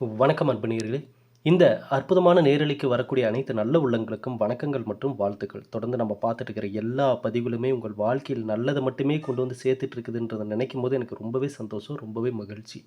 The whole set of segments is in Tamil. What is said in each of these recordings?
வணக்கம் அன்பு இந்த அற்புதமான நேரலைக்கு வரக்கூடிய அனைத்து நல்ல உள்ளங்களுக்கும் வணக்கங்கள் மற்றும் வாழ்த்துக்கள். தொடர்ந்து நம்ம பார்த்துட்டு இருக்கிற எல்லா பதிவுகளுமே உங்கள் வாழ்க்கையில் நல்லதை மட்டுமே கொண்டு வந்து சேர்த்துட்டு இருக்குதுன்றதை நினைக்கும் போது எனக்கு ரொம்பவே சந்தோஷம் ரொம்பவே மகிழ்ச்சி.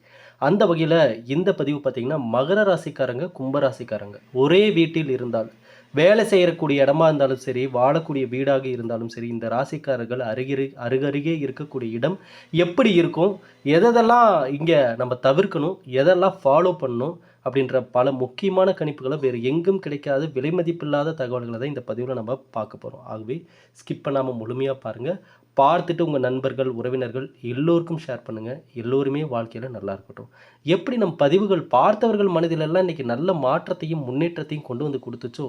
அந்த வகையில் இந்த பதிவு பார்த்தீங்கன்னா மகர ராசிக்காரங்க கும்பராசிக்காரங்க ஒரே வீட்டில் இருந்தால் வேலை செய்யக்கூடிய இடமா இருந்தாலும் சரி வாழக்கூடிய வீடாக இருந்தாலும் சரி இந்த ராசிக்காரர்கள் அருகிரு அருகருகே இருக்கக்கூடிய இடம் எப்படி இருக்கும்? எதெல்லாம் இங்கே நம்ம தவிர்க்கணும்? எதெல்லாம் ஃபாலோ பண்ணணும்? அப்படின்ற பல முக்கியமான கணிப்புகளை வேறு எங்கும் கிடைக்காத. விலை மதிப்பில்லாத தகவல்களை தான் இந்த பதிவில் நம்ம பார்க்க போகிறோம் ஆகவே ஸ்கிப் பண்ணாமல் முழுமையாக பாருங்கள் பார்த்துட்டு உங்கள் நண்பர்கள் உறவினர்கள் எல்லோருக்கும் ஷேர் பண்ணுங்கள் எல்லோருமே வாழ்க்கையில் நல்லா இருக்கட்டும். எப்படி நம் பதிவுகள் பார்த்தவர்கள் மனதிலெல்லாம் இன்றைக்கி நல்ல மாற்றத்தையும் முன்னேற்றத்தையும் கொண்டு வந்து கொடுத்துச்சோ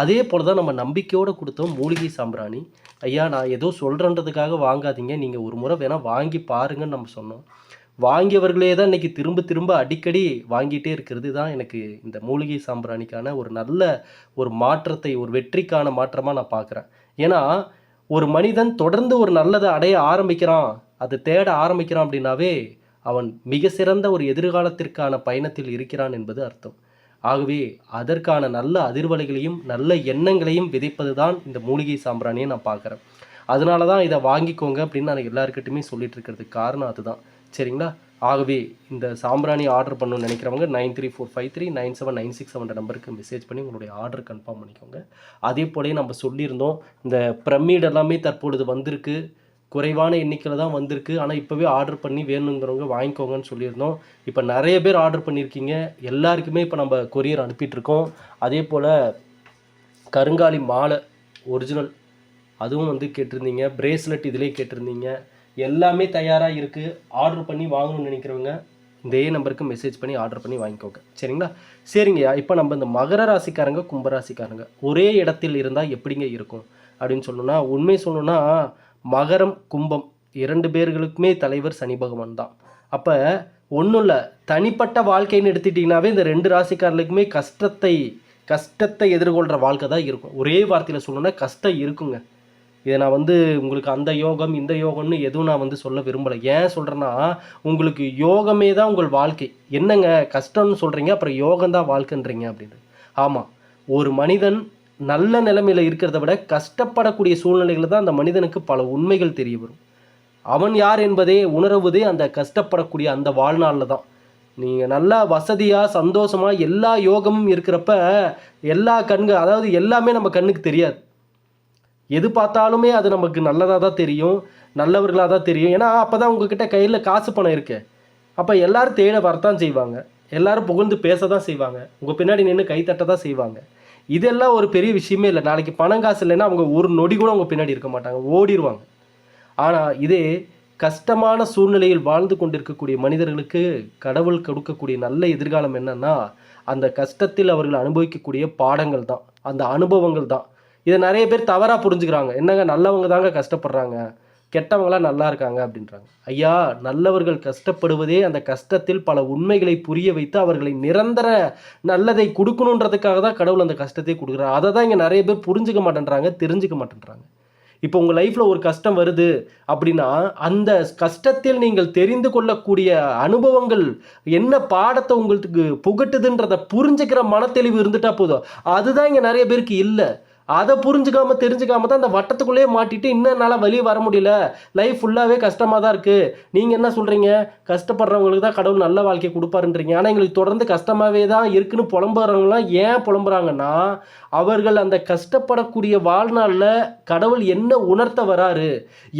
அதே போல் தான் நம்ம நம்பிக்கையோடு கொடுத்தோம் மூலிகை சாம்பிராணி. ஐயா நான் ஏதோ சொல்கிறன்றதுக்காக வாங்காதீங்க. நீங்கள் ஒரு முறை வேணால் வாங்கி பாருங்கன்னு நம்ம சொன்னோம். வாங்கியவர்களே தான் இன்றைக்கி திரும்ப திரும்ப அடிக்கடி வாங்கிட்டே இருக்கிறது. தான் எனக்கு இந்த மூலிகை சாம்பிராணிக்கான ஒரு நல்ல ஒரு மாற்றத்தை ஒரு வெற்றிக்கான மாற்றமாக நான் பார்க்குறேன். ஏன்னா ஒரு மனிதன் தொடர்ந்து ஒரு நல்லதை அடைய ஆரம்பிக்கிறான். அதை தேட ஆரம்பிக்கிறான் அப்படின்னாவே அவன் மிக சிறந்த ஒரு எதிர்காலத்திற்கான பயணத்தில் இருக்கிறான் என்பது அர்த்தம். ஆகவே அதற்கான நல்ல அதிர்வலைகளையும் நல்ல எண்ணங்களையும் விதைப்பது தான் இந்த மூலிகை சாம்பிராணியை நான் பார்க்குறேன். அதனால தான் இதை வாங்கிக்கோங்க அப்படின்னு நான் எல்லாருக்கிட்டையுமே சொல்லிட்டு இருக்கிறதுக்கு காரணம் அதுதான். சரிங்களா? ஆகவே இந்த சாம்பிராணி ஆர்டர் பண்ணணும்னு நினைக்கிறவங்க nine three four five three nine seven nine six seven நம்பருக்கு மெசேஜ் பண்ணி உங்களுடைய ஆர்டர் கன்ஃபார்ம் பண்ணிக்கோங்க. அதே போலவே நம்ம சொல்லியிருந்தோம் இந்த பிரமிட் எல்லாமே தற்பொழுது வந்திருக்கு. குறைவான எண்ணிக்கையில் தான் வந்திருக்கு. ஆனால் இப்போவே ஆர்டர் பண்ணி வேணுங்கிறவங்க வாங்கிக்கோங்கன்னு சொல்லியிருந்தோம். இப்போ நிறைய பேர் ஆர்டர் பண்ணியிருக்கீங்க. எல்லாருக்குமே இப்போ நம்ம கொரியர் அனுப்பிட்டுருக்கோம். அதே போல் கருங்காலி மாலை ஒரிஜினல் அதுவும் வந்து கேட்டிருந்தீங்க. பிரேஸ்லெட் இதிலே கேட்டிருந்தீங்க. எல்லாமே தயாராக இருக்குது ஆர்டர் பண்ணி வாங்கணும்னு நினைக்கிறவங்க இதே நம்பருக்கு மெசேஜ் பண்ணி ஆர்டர் பண்ணி வாங்கிக்கோங்க. சரிங்களா? சரிங்கய்யா இப்போ நம்ம இந்த மகர ராசிக்காரங்க கும்பராசிக்காரங்க ஒரே இடத்தில் இருந்தால் எப்படிங்க இருக்கும்? அப்படின்னு சொல்லணும்னா உண்மை சொல்லணும்னா மகரம் கும்பம் இரண்டு பேர்களுக்குமே தலைவர் சனி பகவான் தான். அப்போ ஒன்றும் இல்லை. தனிப்பட்ட வாழ்க்கைன்னு எடுத்துட்டிங்கனாவே இந்த ரெண்டு ராசிக்காரர்களுக்குமே கஷ்டத்தை கஷ்டத்தை எதிர்கொள்கிற வாழ்க்கை தான் இருக்கும். ஒரே வார்த்தையில் சொல்லணும்னா கஷ்டம் இருக்குங்க. இதை நான் வந்து உங்களுக்கு அந்த யோகம் இந்த யோகம்னு எதுவும் நான் வந்து சொல்ல விரும்பலை. ஏன் சொல்கிறேன்னா உங்களுக்கு யோகமே தான் உங்கள் வாழ்க்கை. என்னங்க கஷ்டம்னு சொல்கிறீங்க அப்புறம் யோகம் தான் வாழ்க்கைன்றீங்க அப்படின்னு. ஆமாம் ஒரு மனிதன் நல்ல நிலைமையில் இருக்கிறத விட கஷ்டப்படக்கூடிய சூழ்நிலைகளில் தான் அந்த மனிதனுக்கு பல உண்மைகள் தெரிய வரும். அவன் யார் என்பதே உணர்வதே அந்த கஷ்டப்படக்கூடிய அந்த வாழ்நாளில் தான். நீங்கள் நல்லா வசதியாக சந்தோஷமாக எல்லா யோகமும் இருக்கிறப்ப எல்லா கண்கள் அதாவது எல்லாமே நம்ம கண்ணுக்கு தெரியாது. எது பார்த்தாலுமே அது நமக்கு நல்லதாக தான் தெரியும் நல்லவர்களாக தான் தெரியும். ஏன்னா அப்போ தான் உங்ககிட்ட கையில் காசு பணம் இருக்கு. அப்போ எல்லோரும் தேட வரத்தான் செய்வாங்க. எல்லாரும் புகழ்ந்து பேச தான் செய்வாங்க. உங்கள் பின்னாடி நின்று கைத்தட்ட தான் செய்வாங்க. இதெல்லாம் ஒரு பெரிய விஷயமே இல்லை. நாளைக்கு பணம் காசு இல்லைன்னா அவங்க ஒரு நொடி கூட அவங்க பின்னாடி இருக்க மாட்டாங்க. ஓடிடுவாங்க ஆனால் இதே கஷ்டமான சூழ்நிலையில் வாழ்ந்து கொண்டிருக்கக்கூடிய மனிதர்களுக்கு கடவுள் கொடுக்கக்கூடிய நல்ல எதிர்காலம் என்னன்னா அந்த கஷ்டத்தில் அவர்கள் அனுபவிக்கக்கூடிய பாடங்கள் தான். அந்த அனுபவங்கள் தான். இதை நிறைய பேர் தவறாக புரிஞ்சுக்கிறாங்க. என்னங்க நல்லவங்க தாங்க கஷ்டப்படுறாங்க. கெட்டவங்களாம் நல்லா இருக்காங்க அப்படின்றாங்க. ஐயா நல்லவர்கள் கஷ்டப்படுவதே அந்த கஷ்டத்தில் பல உண்மைகளை புரிய வைத்து அவர்களை நிரந்தர நல்லதை கொடுக்கணுன்றதுக்காக தான் கடவுள் அந்த கஷ்டத்தை கொடுக்குறாரு. அதை தான் இங்கே நிறைய பேர் புரிஞ்சுக்க மாட்டேன்றாங்க தெரிஞ்சுக்க மாட்டேன்றாங்க. இப்போ உங்கள் லைஃப்பில் ஒரு கஷ்டம் வருது அப்படின்னா அந்த கஷ்டத்தில் நீங்கள் தெரிந்து கொள்ளக்கூடிய அனுபவங்கள் என்ன பாடத்தை உங்களுக்கு புகட்டுதுன்றதை புரிஞ்சுக்கிற மனத்தெளிவு இருந்துட்டா போதும். அதுதான் இங்கே நிறைய பேருக்கு இல்லை. அதை புரிஞ்சுக்காம தெரிஞ்சுக்காம தான் அந்த வட்டத்துக்குள்ளேயே மாட்டிட்டு இன்னும் என்னால் வெளியே வர முடியல. லைஃப் ஃபுல்லாகவே கஷ்டமாக தான் இருக்குது நீங்கள் என்ன சொல்கிறீங்க கஷ்டப்படுறவங்களுக்கு தான் கடவுள் நல்ல வாழ்க்கையை கொடுப்பாருன்றீங்க. ஆனால் எங்களுக்கு தொடர்ந்து கஷ்டமாகவே தான் இருக்குன்னு புலம்புறவங்களாம் ஏன் புலம்புறாங்கன்னா அவர்கள் அந்த கஷ்டப்படக்கூடிய வாழ்நாளில் கடவுள் என்ன உணர்த்த வராரு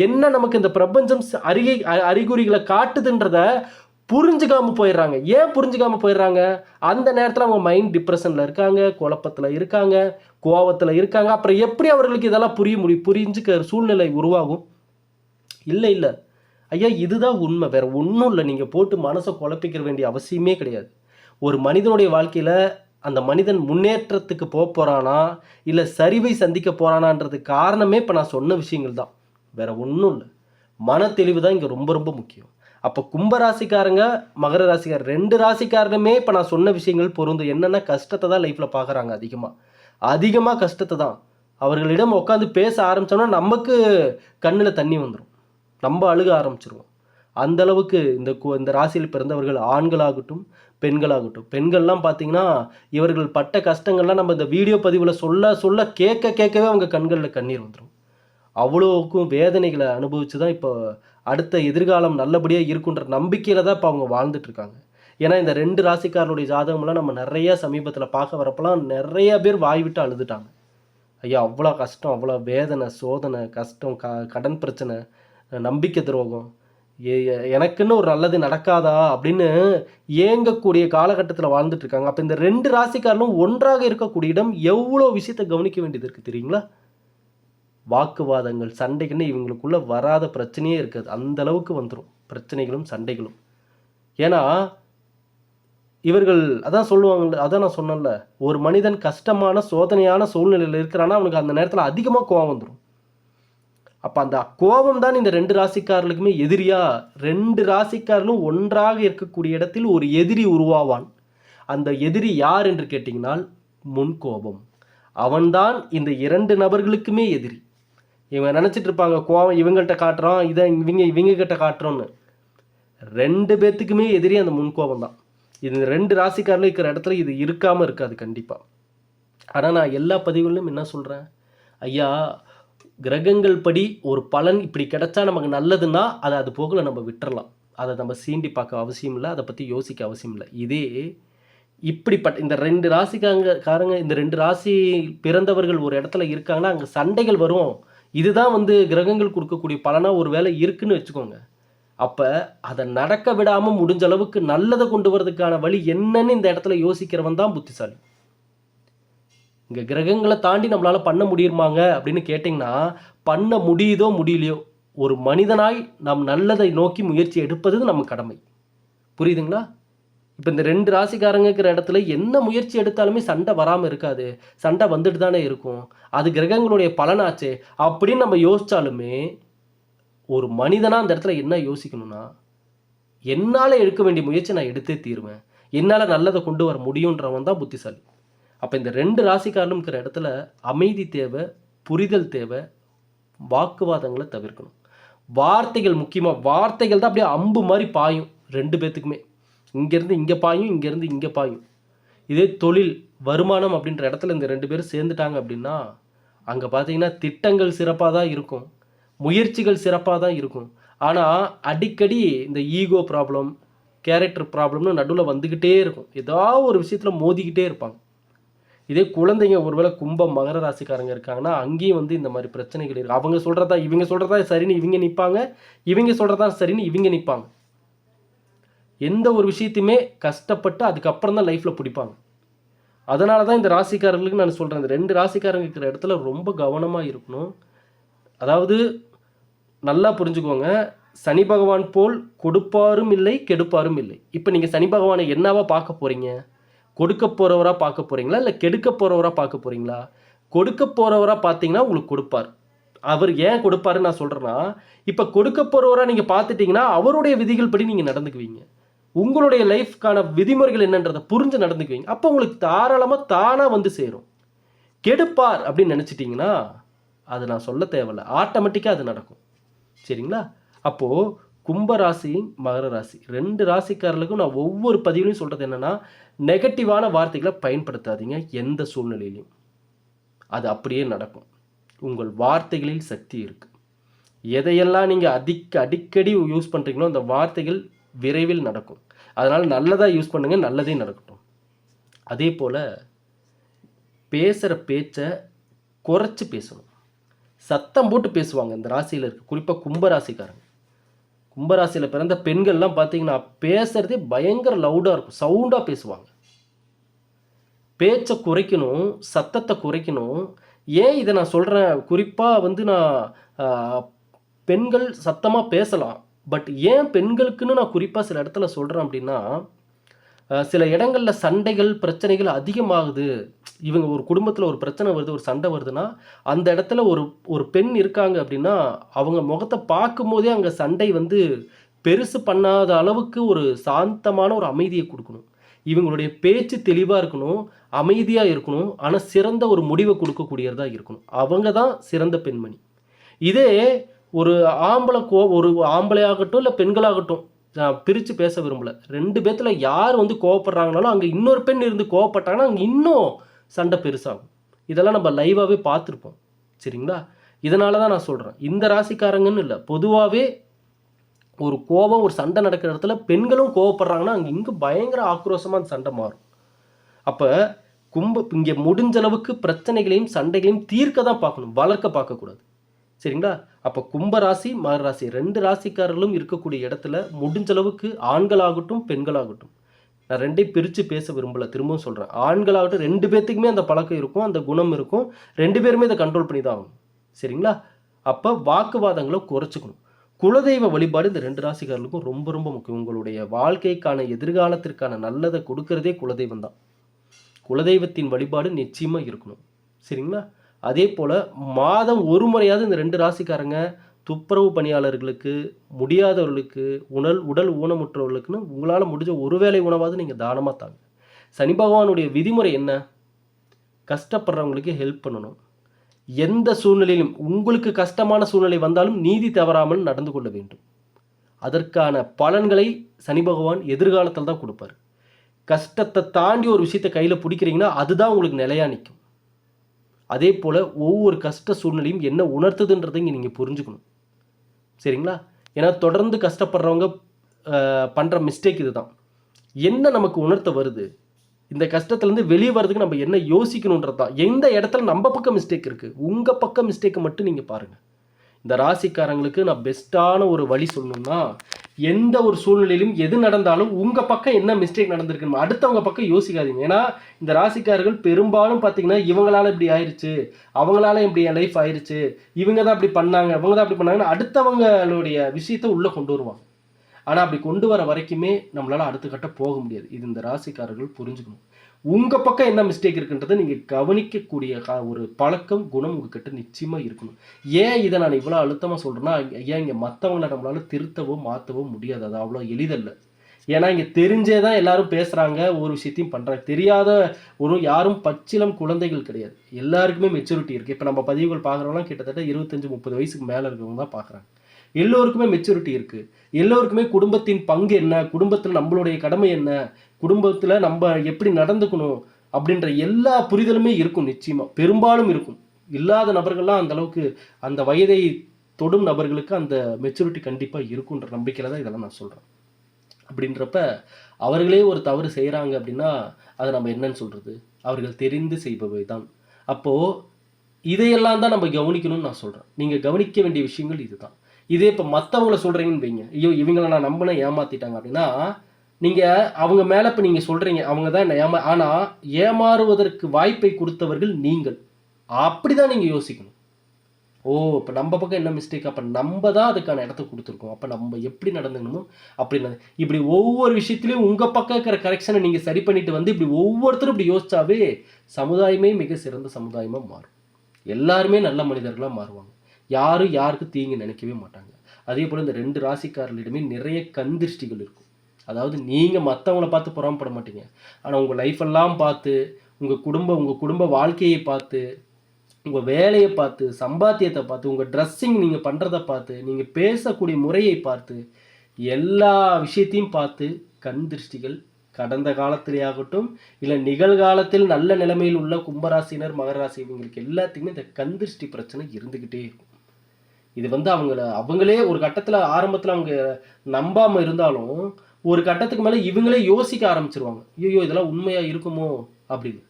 என்ன நமக்கு இந்த பிரபஞ்சம் அறிகை அ- அறிகுறிகளை காட்டுதுன்றத புரிஞ்சுக்காமல் போயிடுறாங்க. ஏன் புரிஞ்சுக்காமல் போயிடுறாங்க? அந்த நேரத்தில் அவங்க மைண்ட் டிப்ரெஷனில் இருக்காங்க குழப்பத்தில் இருக்காங்க கோவத்தில் இருக்காங்க. அப்புறம் எப்படி அவர்களுக்கு இதெல்லாம் புரிய முடியும்? புரிஞ்சுக்க சூழ்நிலை உருவாகும். இல்லை இல்லை. ஐயா இதுதான் உண்மை. வேறு ஒன்றும் இல்லை. நீங்கள் போட்டு மனசை குழப்பிக்க வேண்டிய அவசியமே கிடையாது. ஒரு மனிதனுடைய வாழ்க்கையில் அந்த மனிதன் முன்னேற்றத்துக்கு போக போகிறானா இல்லை சரிவை சந்திக்க போகிறானான்றது காரணமே இப்போ நான் சொன்ன விஷயங்கள் தான். வேறு ஒன்றும் இல்லை. மன தெளிவு தான் இங்கே ரொம்ப ரொம்ப முக்கியம். அப்போ கும்பராசிக்காரங்க மகர ராசிக்காரர் ரெண்டு ராசிக்காரனுமே இப்போ நான் சொன்ன விஷயங்கள் பொருந்தும் என்னென்ன கஷ்டத்தை தான் லைஃப்பில் பார்க்குறாங்க அதிகமாக அதிகமாக கஷ்டத்தை தான். அவர்களிடம் உட்காந்து பேச ஆரம்பித்தோம்னா நமக்கு கண்ணில் தண்ணி வந்துடும் நம்ம அழுக ஆரம்பிச்சிருவோம். அந்த அளவுக்கு இந்த கு- இந்த ராசியில் பிறந்தவர்கள் ஆண்களாகட்டும் பெண்களாகட்டும். பெண்கள்லாம் பார்த்தீங்கன்னா இவர்கள் பட்ட கஷ்டங்கள்லாம் நம்ம இந்த வீடியோ பதிவில் சொல்ல சொல்ல கேட்க கேட்கவே அவங்க கண்களில் கண்ணீர் வந்துடும் அவ்வளோவுக்கும் வேதனைகளை அனுபவித்து தான் இப்போ அடுத்த எதிர்காலம் நல்லபடியாக இருக்குன்ற நம்பிக்கையில் தான் இப்போ அவங்க வாழ்ந்துட்டுருக்காங்க. ஏன்னா இந்த ரெண்டு ராசிக்காரருடைய ஜாதகம்லாம் நம்ம நிறைய சமீபத்தில் பார்க்க வரப்பெல்லாம் நிறைய பேர் வாய் விட்டு அழுதுட்டாங்க. ஐயா அவ்வளோ கஷ்டம் அவ்வளோ வேதனை சோதனை கஷ்டம் க கடன் பிரச்சனை நம்பிக்கை துரோகம் எ- எனக்குன்னு ஒரு நல்லது நடக்காதா அப்படின்னு ஏங்கக்கூடிய காலகட்டத்தில் வாழ்ந்துட்டு இருக்காங்க அப்போ இந்த ரெண்டு ராசிக்காரனும் ஒன்றாக இருக்கக்கூடிய இடம் எவ்வளோ விஷயத்தை கவனிக்க வேண்டியது இருக்குது தெரியுங்களா? வாக்குவாதங்கள் சண்டைகள்னு இவங்களுக்குள்ள வராத பிரச்சனையே இருக்காது. அந்த அளவுக்கு வந்துடும் பிரச்சனைகளும் சண்டைகளும். ஏன்னா இவர்கள் அதான் சொல்லுவாங்கல்ல அதான் நான் சொன்னேன்ல ஒரு மனிதன் கஷ்டமான சோதனையான சூழ்நிலையில் இருக்கிறான்னா அவனுக்கு அந்த நேரத்தில் அதிகமாக கோவம் வந்துடும் அப்போ அந்த கோபம் தான் இந்த ரெண்டு ராசிக்காரர்களுக்குமே எதிரியா? ரெண்டு ராசிக்காரர்களும் ஒன்றாக இருக்கக்கூடிய இடத்தில் ஒரு எதிரி உருவாவான். அந்த எதிரி யார் என்று கேட்டிங்கனால் முன்கோபம் அவன்தான் இந்த இரண்டு நபர்களுக்குமே எதிரி. இவங்க நினச்சிட்டு இருப்பாங்க கோவம் இவங்கள்ட்ட காட்டுறோம் இதை இவங்க இவங்க கிட்ட காட்டுறோன்னு. ரெண்டு பேர்த்துக்குமே எதிரி அந்த முன்கோபம் தான். இது ரெண்டு ராசிக்காரர்களும் இருக்கிற இடத்துல இது இருக்காமல் இருக்காது கண்டிப்பாக ஆனால் நான் எல்லா பதிவுகளிலும் என்ன சொல்கிறேன் ஐயா கிரகங்கள் படி ஒரு பலன் இப்படி கிடைச்சா நமக்கு நல்லதுன்னா அதை அது போகல நம்ம விட்டுறலாம். அதை நம்ம சீண்டி பார்க்க அவசியம் இல்லை அதை பற்றி யோசிக்க அவசியம் இல்லை. இதே இப்படிப்பட்ட இந்த ரெண்டு ராசிக்காரங்க காரங்க இந்த ரெண்டு ராசி பிறந்தவர்கள் ஒரு இடத்துல இருக்காங்கன்னா அங்கே சண்டைகள் வரும். இதுதான் வந்து கிரகங்கள் கொடுக்கக்கூடிய பலனாக ஒரு வேலை இருக்குன்னு வச்சுக்கோங்க. அப்போ அதை நடக்க விடாமல் முடிஞ்ச அளவுக்கு நல்லதை கொண்டு வரதுக்கான வழி என்னன்னு இந்த இடத்துல யோசிக்கிறவன் தான் புத்திசாலி. இங்கே கிரகங்களை தாண்டி நம்மளால் பண்ண முடியுமாங்க அப்படின்னு கேட்டிங்கன்னா பண்ண முடியுதோ முடியலையோ ஒரு மனிதனாய் நாம் நல்லதை நோக்கி முயற்சி எடுப்பது நம்ம கடமை. புரியுதுங்களா? இப்போ இந்த ரெண்டு ராசிக்காரங்க இருக்கிற இடத்துல என்ன முயற்சி எடுத்தாலுமே சண்டை வராமல் இருக்காது. சண்டை வந்துட்டு தானே இருக்கும். அது கிரகங்களுடைய பலனாச்சே. அப்படின்னு நம்ம யோசித்தாலுமே ஒரு மனிதனாக அந்த இடத்துல என்ன யோசிக்கணும்னா என்னால் எடுக்க வேண்டிய முயற்சி நான் எடுத்தே தீருவேன். என்னால் நல்லதை கொண்டு வர முடியுன்றவன் தான் புத்திசாலி. அப்போ இந்த ரெண்டு ராசிக்காரனும் இருக்கிற இடத்துல அமைதி தேவை புரிதல் தேவை வாக்குவாதங்களை தவிர்க்கணும். வார்த்தைகள் முக்கியமாக வார்த்தைகள் தான் அப்படியே அம்பு மாதிரி பாயும் ரெண்டு பேர்த்துக்குமே இங்கேருந்து இங்கே பாயும் இங்கேருந்து இங்கே பாயும். இதே தொழில் வருமானம் அப்படின்ற இடத்துல இந்த ரெண்டு பேரும் சேர்ந்துட்டாங்க அப்படின்னா அங்கே பார்த்தீங்கன்னா திட்டங்கள் சிறப்பாக தான் இருக்கும். முயற்சிகள் சிறப்பாக தான் இருக்கும். ஆனால் அடிக்கடி இந்த ஈகோ ப்ராப்ளம் கேரக்டர் ப்ராப்ளம்னு நடுவில் வந்துக்கிட்டே இருக்கும். ஏதாவது ஒரு விஷயத்தில் மோதிக்கிட்டே இருப்பாங்க. இதே குழந்தைங்க ஒருவேளை கும்பம் மகர ராசிக்காரங்க இருக்காங்கன்னா அங்கேயும் வந்து இந்த மாதிரி பிரச்சனைகள் இருக்குது அவங்க சொல்கிறதா இவங்க சொல்கிறதா சரின்னு இவங்க நிற்பாங்க இவங்க சொல்கிறதா சரின்னு இவங்க நிற்பாங்க எந்த ஒரு விஷயத்தையுமே கஷ்டப்பட்டு அதுக்கப்புறம் தான் லைஃப்பில் பிடிப்பாங்க. அதனால தான் இந்த ராசிக்காரர்களுக்கு நான் சொல்கிறேன் இந்த ரெண்டு ராசிக்காரங்க இருக்கிற இடத்துல ரொம்ப கவனமாக இருக்கணும். அதாவது நல்லா புரிஞ்சுக்கோங்க சனி பகவான் போல் கொடுப்பாரும் இல்லை கெடுப்பாரும் இல்லை. இப்போ நீங்கள் சனி பகவானை என்னவா பார்க்க போகிறீங்க கொடுக்க போகிறவராக பார்க்க போகிறீங்களா இல்லை கெடுக்க போகிறவராக பார்க்க போகிறீங்களா கொடுக்க போகிறவராக பார்த்தீங்கன்னா உங்களுக்கு கொடுப்பார். அவர் ஏன் கொடுப்பாருன்னு நான் சொல்கிறேன்னா இப்போ கொடுக்க போகிறவராக நீங்கள் பார்த்துட்டிங்கன்னா அவருடைய விதிகள் படி நீங்கள் நடந்துக்குவீங்க. உங்களுடைய லைஃப்க்கான விதிமுறைகள் என்னன்றதை புரிஞ்சு நடந்துக்குவீங்க. அப்போ உங்களுக்கு தாராளமாக தானாக வந்து சேரும். கெடுப்பார் அப்படின்னு நினச்சிட்டிங்கன்னா அது நான் சொல்ல தேவையில்ல. ஆட்டோமேட்டிக்காக அது நடக்கும். சரிங்களா? அப்போது கும்பராசி மகர ராசி. ரெண்டு ராசிக்காரர்களுக்கும் நான் ஒவ்வொரு பதிவுலையும் சொல்கிறது என்னென்னா நெகட்டிவான வார்த்தைகளை பயன்படுத்தாதீங்க எந்த சூழ்நிலையிலையும் அது அப்படியே நடக்கும். உங்கள் வார்த்தைகளில் சக்தி இருக்குது எதையெல்லாம் நீங்கள் அதிக அடிக்கடி யூஸ் பண்ணுறீங்களோ அந்த வார்த்தைகள் விரைவில் நடக்கும். அதனால் நல்லதாக யூஸ் பண்ணுங்கள் நல்லதே நடக்கட்டும். அதே போல் பேசுகிற பேச்சை குறைச்சி பேசணும். சத்தம் போட்டு பேசுவாங்க இந்த ராசியில் இருக்க. குறிப்பாக கும்பராசிக்காரங்க. கும்பராசியில் பிறந்த பெண்கள்லாம் பார்த்தீங்கன்னா பேசுகிறதே பயங்கர லவுடாக இருக்கும். சவுண்டாக பேசுவாங்க. பேச்சை குறைக்கணும் சத்தத்தை குறைக்கணும். ஏன் இதை நான் சொல்கிறேன் குறிப்பாக வந்து நான் பெண்கள் சத்தமாக பேசலாம். பட் ஏன் பெண்களுக்குன்னு நான் குறிப்பாக சில இடத்துல சொல்கிறேன் அப்படின்னா சில இடங்களில் சண்டைகள் பிரச்சனைகள் அதிகமாகுது. இவங்க ஒரு குடும்பத்தில் ஒரு பிரச்சனை வருது ஒரு சண்டை வருதுன்னா அந்த இடத்துல ஒரு ஒரு பெண் இருக்காங்க அப்படின்னா அவங்க முகத்தை பார்க்கும்போதே அங்கே சண்டை வந்து பெருசு பண்ணாத அளவுக்கு ஒரு சாந்தமான ஒரு அமைதியை கொடுக்கணும். இவங்களுடைய பேச்சு தெளிவாக இருக்கணும் அமைதியாக இருக்கணும் ஆனால் சிறந்த ஒரு முடிவை கொடுக்கக்கூடியதாக இருக்கணும். அவங்க தான் சிறந்த பெண்மணி. இதே ஒரு ஆம்பளை கோ ஒரு ஆம்பளையாகட்டும் இல்லை பெண்களாகட்டும் நான் பிரித்து பேச விரும்பல. ரெண்டு பேர்த்தில் யார் வந்து கோவப்படுறாங்கனாலும் அங்கே இன்னொரு பெண் இருந்து கோவப்பட்டாங்கன்னா அங்கே இன்னும் சண்டை பெருசாகும். இதெல்லாம் நம்ம லைவாகவே பார்த்துருப்போம். சரிங்களா? இதனால தான் நான் சொல்கிறேன் இந்த ராசிக்காரங்கன்னு இல்லை பொதுவாகவே ஒரு கோபம் ஒரு சண்டை நடக்கிற இடத்துல பெண்களும் கோவப்படுறாங்கன்னா அங்கே இங்கே பயங்கர ஆக்ரோஷமாக அந்த சண்டை மாறும். அப்போ கும்ப இங்கே முடிஞ்ச அளவுக்கு பிரச்சனைகளையும் சண்டைகளையும் தீர்க்க தான் பார்க்கணும். வளர்க்க பார்க்கக்கூடாது. சரிங்களா? அப்போ கும்பராசி மகராசி மகர ராசி ரெண்டு ராசிக்காரர்களும் இருக்கக்கூடிய இடத்துல முடிஞ்ச அளவுக்கு ஆண்களாகட்டும் பெண்களாகட்டும். நான் ரெண்டையும் பிரித்து பேச விரும்பல திரும்பவும் சொல்கிறேன் ஆண்களாகட்டும் ரெண்டு பேர்த்துக்குமே அந்த பழக்கம் இருக்கும் அந்த குணம் இருக்கும். ரெண்டு பேருமே இதை கண்ட்ரோல் பண்ணி தான் ஆகணும். சரிங்களா? அப்போ வாக்குவாதங்களை குறைச்சிக்கணும். குலதெய்வ வழிபாடு இந்த ரெண்டு ராசிக்காரர்களுக்கும் ரொம்ப ரொம்ப முக்கியம். உங்களுடைய வாழ்க்கைக்கான எதிர்காலத்திற்கான நல்லதை கொடுக்கறதே குலதெய்வம் தான். குலதெய்வத்தின் வழிபாடு நிச்சயமாக இருக்கணும். சரிங்களா? அதே போல் மாதம் ஒரு முறையாவது இந்த ரெண்டு ராசிக்காரங்க துப்புரவு பணியாளர்களுக்கு முடியாதவர்களுக்கு உணல் உடல் ஊனமுற்றவர்களுக்குன்னு உங்களால் முடிஞ்ச ஒரு வேளை உணவாவது நீங்கள் தானமாக தாங்க. சனி பகவானுடைய விதிமுறை என்ன? கஷ்டப்படுறவங்களுக்கு ஹெல்ப் பண்ணணும். எந்த சூழ்நிலையிலும் உங்களுக்கு கஷ்டமான சூழ்நிலை வந்தாலும் நீதி தவறாமல் நடந்து கொள்ள வேண்டும். அதற்கான பலன்களை சனி பகவான் எதிர்காலத்தில் தான் கொடுப்பார். கஷ்டத்தை தாண்டி ஒரு விஷயத்தை கையில் பிடிக்கிறீங்கன்னா அதுதான் உங்களுக்கு நிலையாக நிற்கும் அதே போல் ஒவ்வொரு கஷ்ட சூழ்நிலையும் என்ன உணர்த்துதுன்றதை இங்கே நீங்கள் புரிஞ்சுக்கணும். சரிங்களா? ஏன்னா தொடர்ந்து கஷ்டப்படுறவங்க பண்ணுற மிஸ்டேக் இதுதான். என்ன நமக்கு உணர்த்த வருது? இந்த கஷ்டத்துலேருந்து வெளியே வர்றதுக்கு நம்ம என்ன யோசிக்கணுன்றது தான். எந்த இடத்துல நம்ம பக்கம் மிஸ்டேக் இருக்குது உங்கள் பக்கம் மிஸ்டேக்கை மட்டும் நீங்கள் பாருங்கள் இந்த ராசிக்காரங்களுக்கு நான் பெஸ்ட்டான ஒரு வழி சொல்லணும்னா எந்த ஒரு சூழ்நிலையிலும் எது நடந்தாலும் உங்கள் பக்கம் என்ன மிஸ்டேக் நடந்திருக்குன்னு அடுத்தவங்க பக்கம் யோசிக்காதீங்க. ஏன்னா இந்த ராசிக்காரர்கள் பெரும்பாலும் பார்த்தீங்கன்னா இவங்களால இப்படி ஆயிடுச்சு அவங்களால இப்படி என் லைஃப் ஆயிடுச்சு இவங்க தான் இப்படி பண்ணாங்க இவங்க தான் அப்படி பண்ணாங்கன்னு அடுத்தவங்களுடைய விஷயத்தை உள்ளே கொண்டு வருவாங்க. ஆனால் அப்படி கொண்டு வர வரைக்குமே நம்மளால் அடுத்த கட்ட போக முடியாது. இது இந்த ராசிக்காரர்கள் புரிஞ்சுக்கணும். உங்கள் பக்கம் என்ன மிஸ்டேக் இருக்குன்றதை நீங்கள் கவனிக்கக்கூடிய கா- ஒரு பழக்கம் குணம் உங்ககிட்ட நிச்சயமாக இருக்கணும். ஏன் இதை நான் இவ்வளோ அழுத்தமாக சொல்கிறேன்னா ஏன் இங்கே மற்றவங்களை நம்மளால திருத்தவோ மாற்றவோ முடியாது. அது அவ்வளோ எளிதல்ல. ஏன்னா இங்கே தெரிஞ்சே தான் எல்லாரும் பேசுகிறாங்க ஒரு விஷயத்தையும் பண்ணுறாங்க தெரியாத ஒரு யாரும் பச்சிலம் குழந்தைகள் கிடையாது. எல்லாருக்குமே மெச்சூரிட்டி இருக்குது இப்போ நம்ம பதிவுகள் பார்க்குறவங்களாம் கிட்டத்தட்ட இருபத்தஞ்சி முப்பது வயசுக்கு மேலே இருக்கிறவங்க தான் பார்க்குறாங்க. எல்லோருக்குமே மெச்சூரிட்டி இருக்குது எல்லோருக்குமே குடும்பத்தின் பங்கு என்ன? குடும்பத்தில் நம்மளுடைய கடமை என்ன? குடும்பத்தில் நம்ம எப்படி நடந்துக்கணும் அப்படின்ற எல்லா புரிதலுமே இருக்கும் நிச்சயமாக பெரும்பாலும் இருக்கும். இல்லாத நபர்கள்லாம் அந்த அளவுக்கு அந்த வயதை தொடும் நபர்களுக்கு அந்த மெச்சூரிட்டி கண்டிப்பாக இருக்குன்ற நம்பிக்கையில் தான் இதெல்லாம் நான் சொல்கிறேன் அப்படின்றப்ப அவர்களே ஒரு தவறு செய்கிறாங்க அப்படின்னா அதை நம்ம என்னன்னு சொல்கிறது அவர்கள் தெரிந்து செய்பவை தான். அப்போது இதையெல்லாம் தான் நம்ம கவனிக்கணும்னு நான் சொல்கிறேன் நீங்கள் கவனிக்க வேண்டிய விஷயங்கள் இதுதான். இதே இப்போ மற்றவங்கள சொல்கிறீங்கன்னு வைங்க. ஐயோ இவங்களை நான் நம்பினேன் ஏமாற்றிட்டாங்க அப்படின்னா நீங்கள் அவங்க மேலே இப்போ நீங்கள் சொல்கிறீங்க அவங்க தான் என்ன ஏமா ஆனால் ஏமாறுவதற்கு வாய்ப்பை கொடுத்தவர்கள் நீங்கள். அப்படி தான் நீங்கள் யோசிக்கணும். ஓ இப்போ நம்ம பக்கம் என்ன மிஸ்டேக் அப்போ நம்ம தான் அதுக்கான இடத்த கொடுத்துருக்கோம். அப்போ நம்ம எப்படி நடந்துக்கணுமோ அப்படி நடந்து இப்படி ஒவ்வொரு விஷயத்துலையும் உங்கள் பக்கம் இருக்கிற கரெக்ஷனை நீங்கள் சரி பண்ணிட்டு வந்து இப்படி ஒவ்வொருத்தரும் இப்படி யோசிச்சாவே சமுதாயமே மிக சிறந்த சமுதாயமாக மாறும். எல்லாருமே நல்ல மனிதர்களாக மாறுவாங்க. யாரும் யாருக்கும் தீங்கு நினைக்கவே மாட்டாங்க. அதே போல் இந்த ரெண்டு ராசிக்காரர்களிடமே நிறைய கந்திருஷ்டிகள் இருக்கும். அதாவது நீங்கள் மற்றவங்கள பார்த்து பொறாமப்பட மாட்டீங்க. ஆனால் உங்கள் லைஃபெல்லாம் பார்த்து உங்கள் குடும்ப உங்கள் குடும்ப வாழ்க்கையை பார்த்து உங்கள் வேலையை பார்த்து சம்பாத்தியத்தை பார்த்து உங்கள் ட்ரெஸ்ஸிங் நீங்கள் பண்ணுறத பார்த்து நீங்கள் பேசக்கூடிய முறையை பார்த்து எல்லா விஷயத்தையும் பார்த்து கண் திருஷ்டிகள் கடந்த காலத்திலே ஆகட்டும் இல்லை நிகழ்காலத்தில் நல்ல நிலைமையில் உள்ள கும்பராசினர் மகராசி இவங்களுக்கு எல்லாத்துக்குமே இந்த கண் திருஷ்டி பிரச்சனை இருந்துக்கிட்டே இருக்கும். இது வந்து அவங்கள அவங்களே ஒரு கட்டத்தில் ஆரம்பத்தில் அவங்க நம்பாமல் இருந்தாலும் ஒரு கட்டத்துக்கு மேலே இவங்களே யோசிக்க ஆரம்பிச்சிருவாங்க. ஐயோ இதெல்லாம் உண்மையாக இருக்குமோ? அப்படின்னு.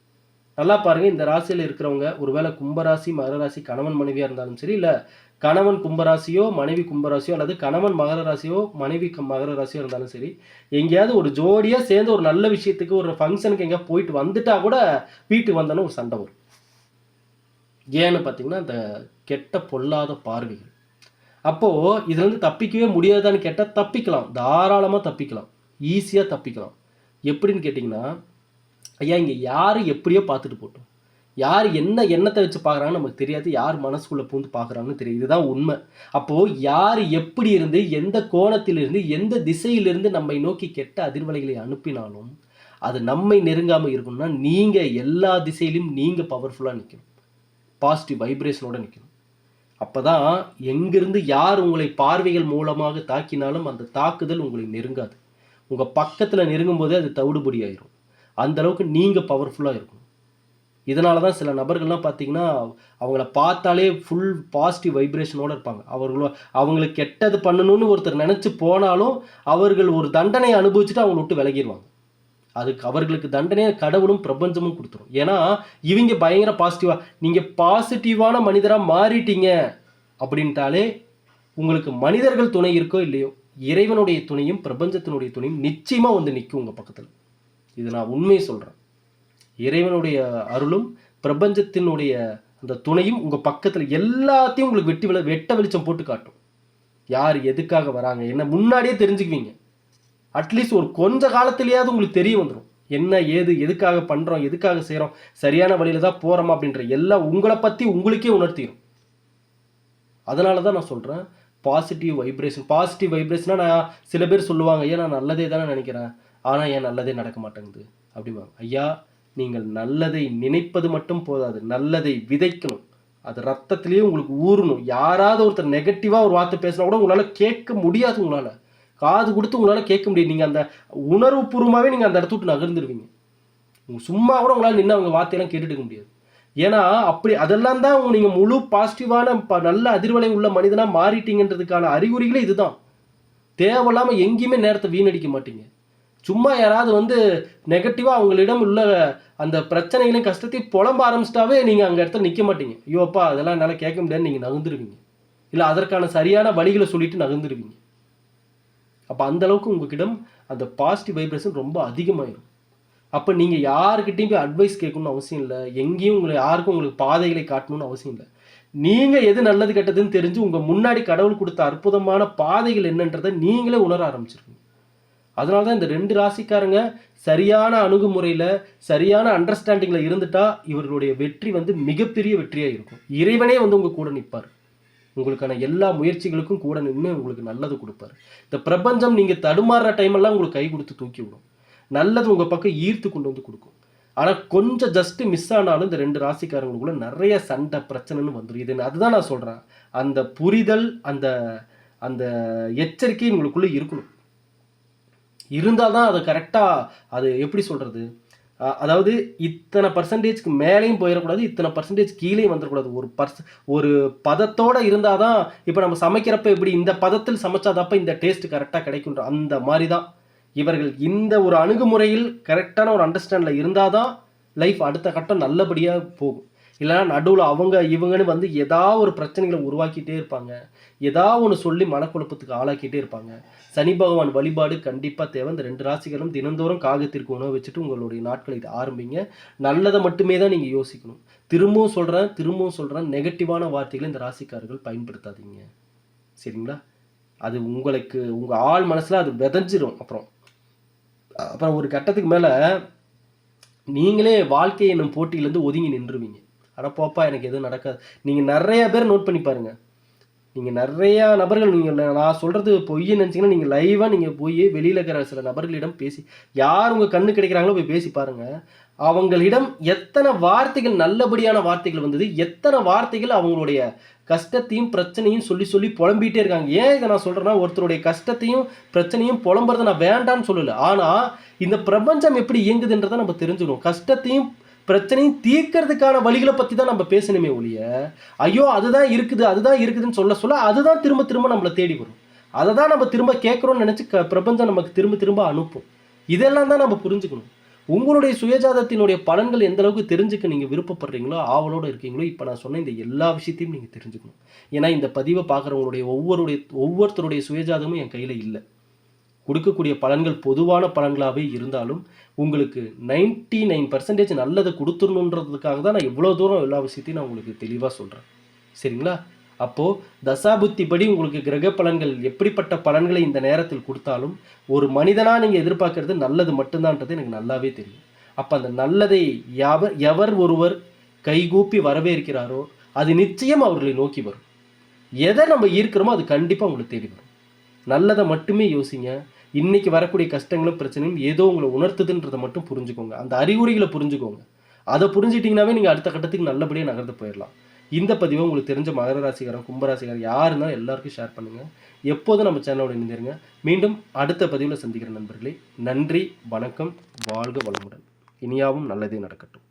நல்லா பாருங்கள் இந்த ராசியில் இருக்கிறவங்க ஒருவேளை கும்பராசி மகர ராசி கணவன் மனைவியாக இருந்தாலும் சரி இல்லை கணவன் கும்பராசியோ மனைவி கும்பராசியோ அல்லது கணவன் மகர ராசியோ மனைவி க- மகர ராசியோ இருந்தாலும் சரி எங்கேயாவது ஒரு ஜோடியாக சேர்ந்து ஒரு நல்ல விஷயத்துக்கு ஒரு ஃபங்க்ஷனுக்கு எங்கேயா போயிட்டு வந்துட்டா கூட வீட்டுக்கு வந்தோன்னே ஒரு சண்டை வரும். ஏன்னு பார்த்தீங்கன்னா அந்த கெட்ட பொல்லாத பார்வைகள். அப்போது இதுலேருந்து தப்பிக்கவே முடியாதான்னு கேட்டால் தப்பிக்கலாம். தாராளமாக தப்பிக்கலாம். ஈஸியாக தப்பிக்கலாம். எப்படின்னு கேட்டிங்கன்னா ஐயா இங்கே யார் எப்படியோ பார்த்துட்டு போட்டோம் யார் என்ன எண்ணத்தை வச்சு பார்க்குறாங்கன்னு நமக்கு தெரியாது. யார் மனசுக்குள்ளே பூந்து பார்க்குறாங்கன்னு தெரியும் இதுதான் உண்மை. அப்போது யார் எப்படி இருந்து எந்த கோணத்திலிருந்து எந்த திசையிலிருந்து நம்மை நோக்கி கெட்ட அதிர்வலைகளை அனுப்பினாலும் அது நம்மை நெருங்காமல் இருக்கணும்னா நீங்கள் எல்லா திசையிலையும் நீங்கள் பவர்ஃபுல்லாக நிற்கணும் பாசிட்டிவ் வைப்ரேஷனோடு நிற்கணும் அப்பதான் எங்கிருந்து யார் உங்களை பார்வைகள் மூலமாக தாக்கினாலும் அந்த தாக்குதல் உங்களை நெருங்காது. உங்கள் பக்கத்தில் நெருங்கும் போதே அது தவிடுபடி ஆயிரும். அந்த அளவுக்கு பவர்ஃபுல்லாக இருக்கும் இதனால தான் சில நபர்கள்லாம் பார்த்தீங்கன்னா அவங்கள பார்த்தாலே ஃபுல் பாசிட்டிவ் வைப்ரேஷனோடு இருப்பாங்க. அவர்களோ அவங்களுக்கு கெட்டது பண்ணணும்னு ஒருத்தர் நினச்சி போனாலும் அவர்கள் ஒரு தண்டனையை அனுபவிச்சுட்டு அவங்கள விட்டு விலகிடுவாங்க அதுக்கு அவர்களுக்கு தண்டனையை கடவுளும் பிரபஞ்சமும் கொடுத்துரும். ஏன்னா இவங்க பயங்கர பாசிட்டிவாக நீங்கள் பாசிட்டிவான மனிதராக மாறிட்டீங்க அப்படின்ட்டாலே உங்களுக்கு மனிதர்கள் துணை இருக்கோ இல்லையோ இறைவனுடைய துணையும் பிரபஞ்சத்தினுடைய துணையும் நிச்சயமாக வந்து நிற்கும் உங்கள் பக்கத்தில். இது நான் உண்மையை சொல்கிறேன் இறைவனுடைய அருளும் பிரபஞ்சத்தினுடைய அந்த துணையும் உங்கள் பக்கத்தில் எல்லாத்தையும் உங்களுக்கு வெட்டி விள வெட்ட வெளிச்சம் போட்டு காட்டும். யார் எதுக்காக வராங்க என்ன முன்னாடியே தெரிஞ்சுக்குவீங்க. அட்லீஸ்ட் ஒரு கொஞ்ச காலத்திலேயாவது உங்களுக்கு தெரிய வந்துடும் என்ன ஏது எதுக்காக பண்ணுறோம் எதுக்காக செய்கிறோம் சரியான வழியில் தான் போகிறோம் அப்படின்ற எல்லாம் உங்களை பற்றி உங்களுக்கே உணர்த்திடும் அதனால தான் நான் சொல்கிறேன் பாசிட்டிவ் வைப்ரேஷன் பாசிட்டிவ் வைப்ரேஷனாக நான் சில பேர் சொல்லுவாங்க ஐயா நான் நல்லதே தானே நினைக்கிறேன். ஆனால் ஏன் நல்லதே நடக்க மாட்டேங்குது. அப்படிம்பாங்க. ஐயா நீங்கள் நல்லதை நினைப்பது மட்டும் போதாது. நல்லதை விதைக்கணும். அது ரத்தத்திலேயே உங்களுக்கு ஊறணும். யாராவது ஒருத்தர் நெகட்டிவாக ஒரு வார்த்தை பேசினா கூட உங்களால் கேட்க முடியாது உங்களால். காது கொடுத்து உங்களால் கேட்க முடியாது. நீங்கள் அந்த உணர்வு பூர்வமாகவே நீங்கள் அந்த இடத்த விட்டு நகர்ந்துருவீங்க. சும்மா கூட உங்களால் நின்று அவங்க வார்த்தையெல்லாம் கேட்டுட்டு இருக்க முடியாது. ஏன்னா அப்படி அதெல்லாம் தான் நீங்கள் முழு பாசிட்டிவான ப நல்ல அதிர்வலை உள்ள மனிதனாக மாறிட்டீங்கன்றதுக்கான அறிகுறிகளே இதுதான். தேவையில்லாமல் எங்கேயுமே நேரத்தை வீணடிக்க மாட்டீங்க. சும்மா யாராவது வந்து நெகட்டிவாக அவங்களிடம் உள்ள அந்த பிரச்சனைகளையும் கஷ்டத்தையும் புலம்ப ஆரம்பிச்சிட்டாவே நீங்கள் அங்கே இடத்துல நிற்க மாட்டீங்க. ஐயோப்பா அதெல்லாம் என்னால் கேட்க முடியாதுன்னு நீங்கள் நகர்ந்துருவீங்க. இல்லை அதற்கான சரியான வழிகளை சொல்லிட்டு நகர்ந்துருவீங்க. அப்போ அந்தளவுக்கு உங்ககிட்ட அந்த பாசிட்டிவ் வைப்ரேஷன் ரொம்ப அதிகமாயிடும் அப்போ நீங்கள் யாருக்கிட்டையும் போய் அட்வைஸ் கேட்கணும்னு அவசியம் இல்லை. எங்கேயும் உங்களை யாருக்கும் உங்களுக்கு பாதைகளை காட்டணும்னு அவசியம் இல்லை. நீங்கள் எது நல்லது கெட்டதுன்னு தெரிஞ்சு உங்கள் முன்னாடி கடவுள் கொடுத்த அற்புதமான பாதைகள் என்னன்றதை நீங்களே உணர ஆரம்பிச்சிருக்கீங்க அதனால தான் இந்த ரெண்டு ராசிக்காரங்க சரியான அணுகுமுறையில் சரியான அண்டர்ஸ்டாண்டிங்கில் இருந்துட்டா இவர்களுடைய வெற்றி வந்து மிகப்பெரிய வெற்றியாக இருக்கும். இறைவனே வந்து உங்கள் கூட நிற்பார் உங்களுக்கான எல்லா முயற்சிகளுக்கும் கூட நின்று உங்களுக்கு நல்லது கொடுப்பாரு. இந்த பிரபஞ்சம் நீங்கள் தடுமாறுற டைமெல்லாம் உங்களுக்கு கை கொடுத்து தூக்கி விடும். நல்லது உங்கள் பக்கம் ஈர்த்து கொண்டு வந்து கொடுக்கும். ஆனால் கொஞ்சம் ஜஸ்ட்டு மிஸ் ஆனாலும் இந்த ரெண்டு ராசிக்காரங்களுக்குள்ள நிறைய சண்டை பிரச்சனைன்னு வந்துடும் இது அதுதான் நான் சொல்கிறேன் அந்த புரிதல் அந்த அந்த எச்சரிக்கை உங்களுக்குள்ளே இருக்கணும். இருந்தால் தான் அதை கரெக்டாக அது எப்படி சொல்கிறது அதாவது இத்தனை பர்சன்டேஜ்க்கு மேலேயும் போயிடக்கூடாது இத்தனை பர்சன்டேஜ் கீழேயும் வந்துடக்கூடாது ஒரு பர்ஸ் ஒரு பதத்தோடு இருந்தால் தான் இப்போ நம்ம சமைக்கிறப்ப எப்படி இந்த பதத்தில் சமைச்சாதப்ப இந்த டேஸ்ட் கரெக்டாக கிடைக்குன்ற அந்த மாதிரி தான் இவர்கள் இந்த ஒரு அணுகுமுறையில் கரெக்டான ஒரு அண்டர்ஸ்டாண்டில் இருந்தால் தான் லைஃப் அடுத்த கட்டம் நல்லபடியாக போகும். இல்லைன்னா நடுவில் அவங்க இவங்கன்னு வந்து ஏதாவது ஒரு பிரச்சனைகளை உருவாக்கிட்டே இருப்பாங்க. ஏதாவது ஒன்று சொல்லி மனக்குழப்பத்துக்கு ஆளாக்கிட்டே இருப்பாங்க. சனி பகவான் வழிபாடு கண்டிப்பாக தேவை. இந்த ரெண்டு ராசிகளும் தினந்தோறும் காகத்திற்கு உணவு வச்சுட்டு உங்களுடைய நாட்களை இதை ஆரம்பிங்க. நல்லதை மட்டுமே தான் நீங்கள் யோசிக்கணும். திரும்பவும் சொல்கிறேன் திரும்பவும் சொல்கிறேன் நெகட்டிவான வார்த்தைகளை இந்த ராசிக்காரர்கள் பயன்படுத்தாதீங்க. சரிங்களா? அது உங்களுக்கு உங்கள் ஆள் மனசில் அது விதைஞ்சிரும் அப்புறம். அப்புறம் ஒரு கட்டத்துக்கு மேலே நீங்களே வாழ்க்கை என்னும் போட்டியிலேருந்து ஒதுங்கி நின்றுவீங்க. அட போப்பா எனக்கு எதுவும் நடக்காது. நீங்கள் நிறைய பேர் நோட் பண்ணி பாருங்கள் நீங்கள் நிறையா நபர்கள் நீங்கள் நான் சொல்கிறது பொய்ன்னு நினச்சிங்கன்னா நீங்கள் லைவாக நீங்கள் போய் வெளியில் இருக்கிற சில நபர்களிடம் பேசி யார் உங்கள் கண்ணு கிடைக்கிறாங்களோ போய் பேசி பாருங்கள் அவங்களிடம் எத்தனை வார்த்தைகள் நல்லபடியான வார்த்தைகள் வந்தது எத்தனை வார்த்தைகள் அவங்களுடைய கஷ்டத்தையும் பிரச்சனையும் சொல்லி சொல்லி புலம்பிகிட்டே இருக்காங்க. ஏன் இதை நான் சொல்கிறேன்னா ஒருத்தருடைய கஷ்டத்தையும் பிரச்சனையும் புலம்புறதை நான் வேண்டான்னு சொல்லலை. ஆனால் இந்த பிரபஞ்சம் எப்படி இயங்குதுன்றதை நம்ம தெரிஞ்சுக்கணும். கஷ்டத்தையும் பிரச்சனையும் தீர்க்கறதுக்கான வழிகளை பற்றி தான் நம்ம பேசணுமே ஒழிய ஐயோ அதுதான் இருக்குது அதுதான் இருக்குதுன்னு சொல்ல சொல்ல அதுதான் திரும்ப திரும்ப நம்மளை தேடி வரும். அதை தான் நம்ம திரும்ப கேட்குறோம்னு நினச்சி க பிரபஞ்சம் நமக்கு திரும்ப திரும்ப அனுப்பும். இதெல்லாம் தான் நம்ம புரிஞ்சுக்கணும். உங்களுடைய சுயஜாதத்தினுடைய பலன்கள் எந்த அளவுக்கு தெரிஞ்சுக்க நீங்கள் விருப்பப்படுறீங்களோ ஆவலோடு இருக்கீங்களோ இப்போ நான் சொன்ன இந்த எல்லா விஷயத்தையும் நீங்கள் தெரிஞ்சுக்கணும். ஏன்னா இந்த பதிவை பார்க்குறவங்களுடைய ஒவ்வொருடைய ஒவ்வொருத்தருடைய சுயஜாதமும் என் கையில் இல்லை. கொடுக்கக்கூடிய பலன்கள் பொதுவான பலன்களாகவே இருந்தாலும் உங்களுக்கு நைன்டி நைன் பர்சன்டேஜ் நல்லதை கொடுத்துடணுன்றதுக்காக தான் நான் இவ்வளோ தூரம் எல்லா விஷயத்தையும் நான் உங்களுக்கு தெளிவாக சொல்கிறேன் சரிங்களா? அப்போது தசாபுத்தி படி உங்களுக்கு கிரக பலன்கள் எப்படிப்பட்ட பலன்களை இந்த நேரத்தில் கொடுத்தாலும் ஒரு மனிதனாக நீங்கள் எதிர்பார்க்கறது நல்லது மட்டும்தான்றது எனக்கு நல்லாவே தெரியும். அப்போ அந்த நல்லதை எவர் எவர் ஒருவர் கைகூப்பி வரவேற்கிறாரோ அது நிச்சயம் அவர்களை நோக்கி வரும். எதை நம்ம ஈர்க்கிறோமோ அது கண்டிப்பாக உங்களுக்கு தேடி வரும். நல்லதை மட்டுமே யோசிங்க. இன்னைக்கு வரக்கூடிய கஷ்டங்களும் பிரச்சனையும் ஏதோ உங்களை உணர்த்துதுன்றதை மட்டும் புரிஞ்சுக்கோங்க. அந்த அறிகுறிகளை புரிஞ்சுக்கோங்க. அதை புரிஞ்சிட்டிங்கனாவே நீங்கள் அடுத்த கட்டத்துக்கு நல்லபடியாக நகர்ந்து போயிடலாம். இந்த பதிவை உங்களுக்கு தெரிஞ்ச மகர ராசிக்காரன் கும்பராசிக்காரன் யார் இருந்தாலும் எல்லாருக்கும் ஷேர் பண்ணுங்கள் எப்போதும் நம்ம சேனலோட இணைந்திருங்க. மீண்டும் அடுத்த பதிவில் சந்திக்கிற நண்பர்களே நன்றி வணக்கம் வாழ்க வளமுடன். இனியாவும் நல்லதே நடக்கட்டும்.